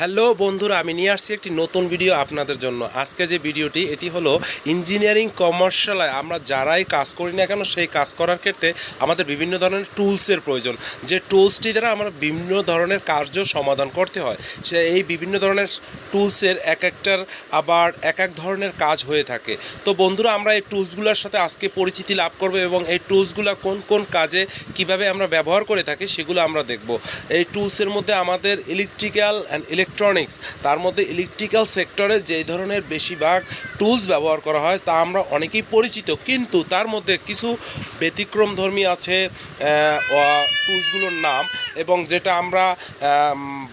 Hello বন্ধুরা, আমি নিয়ে আসছি একটি নতুন ভিডিও আপনাদের জন্য। আজকে যে ভিডিওটি, এটি হলো ইঞ্জিনিয়ারিং কমার্শিয়ালে আমরা যারাই কাজ করি না কেন, সেই কাজ করার ক্ষেত্রে আমাদের বিভিন্ন ধরনের টুলসের প্রয়োজন। যে টুলসটি দ্বারা আমরা বিভিন্ন ধরনের কার্য সমাধান করতে হয়, সে এই বিভিন্ন ধরনের টুলসের এক একটার আবার এক এক ধরনের কাজ হয়ে থাকে। তো বন্ধুরা, আমরা এই টুলসগুলোর সাথে আজকে পরিচিতি লাভ করব এবং এই টুলসগুলো কোন কোন কাজে কীভাবে আমরা ব্যবহার করে থাকি, সেগুলো আমরা দেখব। এই টুলসের মধ্যে আমাদের ইলেকট্রিক্যাল অ্যান্ড ইলেকট্রনিক্স তার মধ্যে ইলেকট্রিক্যাল সেক্টরে যেই ধরনের বেশিরভাগ টুলস ব্যবহার করা হয়, তা আমরা অনেকেই পরিচিত। কিন্তু তার মধ্যে কিছু ব্যতিক্রম ধর্মী আছে টুলসগুলোর নাম এবং যেটা আমরা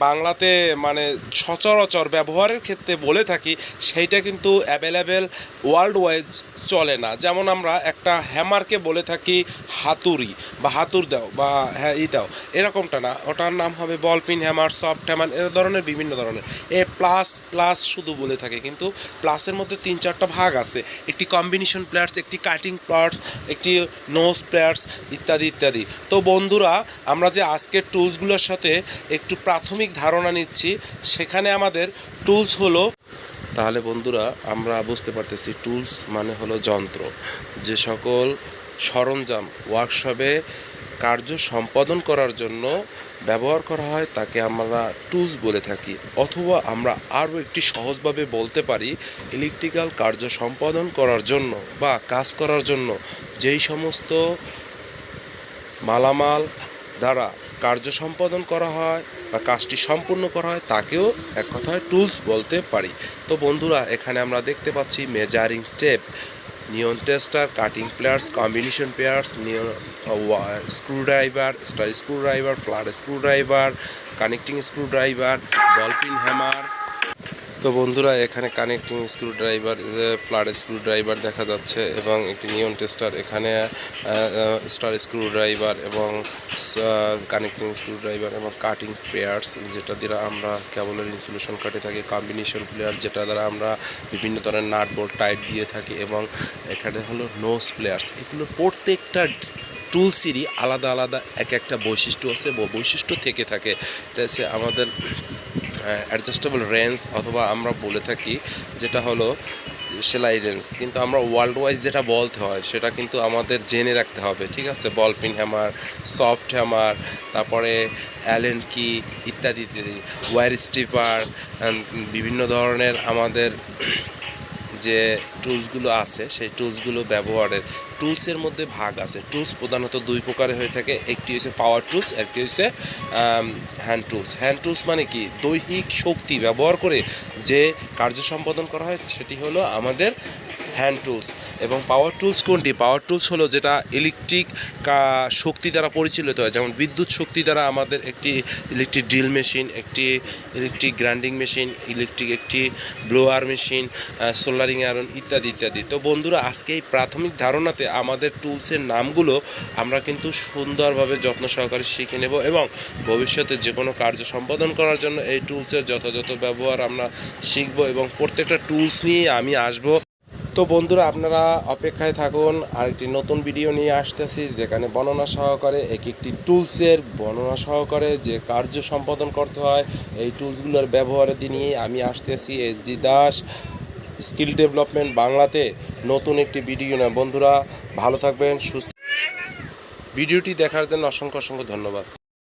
বাংলাতে মানে সচরাচর ব্যবহারের ক্ষেত্রে বলে থাকি, সেইটা কিন্তু অ্যাভেলেবেল ওয়ার্ল্ড ওয়াইজ চলে না। যেমন আমরা একটা হ্যামারকে বলে থাকি হাতুড়ি বা হাতুর দাও বা হ্যাঁ ই দাও। এরকমটা না। ওটার নাম হবে ball peen hammer soft hammer এ ধরনের বিভিন্ন ধরনের। এ প্লাস প্লাস শুধু বলে থাকে, কিন্তু প্লাসের মধ্যে তিন চারটা ভাগ আছে। একটি কম্বিনেশন প্লেয়ার্স একটি কাটিং প্লেয়ার্স একটি নোজ প্লেয়ার্স ইত্যাদি ইত্যাদি। তো বন্ধুরা, আমরা যে আজকের টুলসগুলোর সাথে একটু প্রাথমিক ধারণা নিচ্ছি, সেখানে আমাদের টুলস হলো, তাহলে বন্ধুরা, আমরা বুঝতে পারতেছি টুলস মানে হলো যন্ত্র। যে সকল সরঞ্জাম ওয়ার্কশপে কার্য সম্পাদন করার জন্য ব্যবহার করা হয়, তাকে আমরা টুলস বলে থাকি। অথবা আমরা আরও একটি সহজভাবে বলতে পারি ইলেকট্রিক্যাল কার্য সম্পাদন করার জন্য বা কাজ করার জন্য। যেই সমস্ত মালামাল দ্বারা কার্য সম্পাদন করা হয় বা কাজটি সম্পূর্ণ করা হয়, তাকেও এক কথায় টুলস বলতে পারি। তো বন্ধুরা, এখানে আমরা দেখতে পাচ্ছি measuring tape neon tester, cutting pliers, combination pliers screwdriver star screwdriver flat screwdriver, connecting screwdriver dolphin hammer তো বন্ধুরা, এখানে connecting screw driver flat screw driver দেখা যাচ্ছে এবং একটি নিয়ন টেস্টার এখানে স্টার স্ক্রু ড্রাইভার এবং কানেক্টিং স্ক্রু ড্রাইভার এবং কাটিং প্লেয়ার্স যেটা দ্বারা আমরা কেবলের ইনসুলেশন কাটে থাকি কম্বিনেশন প্লেয়ার যেটা দ্বারা আমরা বিভিন্ন ধরনের নাট বোল্ট টাইট দিয়ে থাকি এবং এখানে হলো নোস প্লেয়ার্স এগুলো প্রত্যেকটা টুলসেরই আলাদা আলাদা এক একটা বৈশিষ্ট্য আছে বৈশিষ্ট্য থেকে থাকে। এটা আমাদের অ্যাডজাস্টেবল রেঞ্জ অথবা আমরা বলে থাকি যেটা হলো সেলাই রেঞ্জ কিন্তু আমরা ওয়ার্ল্ড ওয়াইজ যেটা বলতে হয়, সেটা কিন্তু আমাদের জেনে রাখতে হবে, ঠিক আছে? Ball peen hammer soft hammer তারপরে অ্যালেন কি ইত্যাদি ইত্যাদি। ওয়ার স্টিপার বিভিন্ন ধরনের আমাদের যে টুলসগুলো আছে, সেই টুলসগুলো ব্যবহারের টুলসের মধ্যে ভাগ আছে। টুলস প্রধানত দুই প্রকারে হয়ে থাকে। একটি হচ্ছে পাওয়ার টুলস একটি হচ্ছে হ্যান্ড টুলস হ্যান্ড টুলস মানে কি? দৈহিক শক্তি ব্যবহার করে যে কার্য সম্পাদন করা হয়, সেটি হলো আমাদের হ্যান্ড টুলস এবং পাওয়ার টুলস কোনটি? পাওয়ার টুলস হলো যেটা ইলেকট্রিক শক্তি দ্বারা পরিচালিত হয়। যেমন বিদ্যুৎ শক্তি দ্বারা আমাদের একটি ইলেকট্রিক ড্রিল মেশিন একটি ইলেকট্রিক গ্রাইন্ডিং মেশিন ইলেকট্রিক একটি ব্লোয়ার মেশিন সোলারিং আয়রন ইত্যাদি ইত্যাদি। তো বন্ধুরা, আজকে এই প্রাথমিক ধারণাতে আমাদের টুলসের নামগুলো আমরা কিন্তু সুন্দরভাবে যত্ন সহকারে শিখে নেব এবং ভবিষ্যতে যে কোনো কার্য সম্পাদন করার জন্য এই টুলসের যথাযথ ব্যবহার আমরা শিখব এবং প্রত্যেকটা টুলস নিয়ে আমি আসব। তো বন্ধুরা, আপনারা অপেক্ষায় থাকুন, আরেকটি নতুন ভিডিও নিয়ে আসতেছি, যেখানে বর্ণনা সহকারে এক একটি টুলসের বর্ণনা সহকারে যে কার্য সম্পাদন করতে হয়, এই টুলসগুলোর ব্যবহারের নিয়ে আমি আসতেছি S G Das skill development বাংলাতে। নতুন একটি ভিডিও না বন্ধুরা, ভালো থাকবেন, সুস্থ ভিডিওটি দেখার জন্য অসংখ্য অসংখ্য ধন্যবাদ।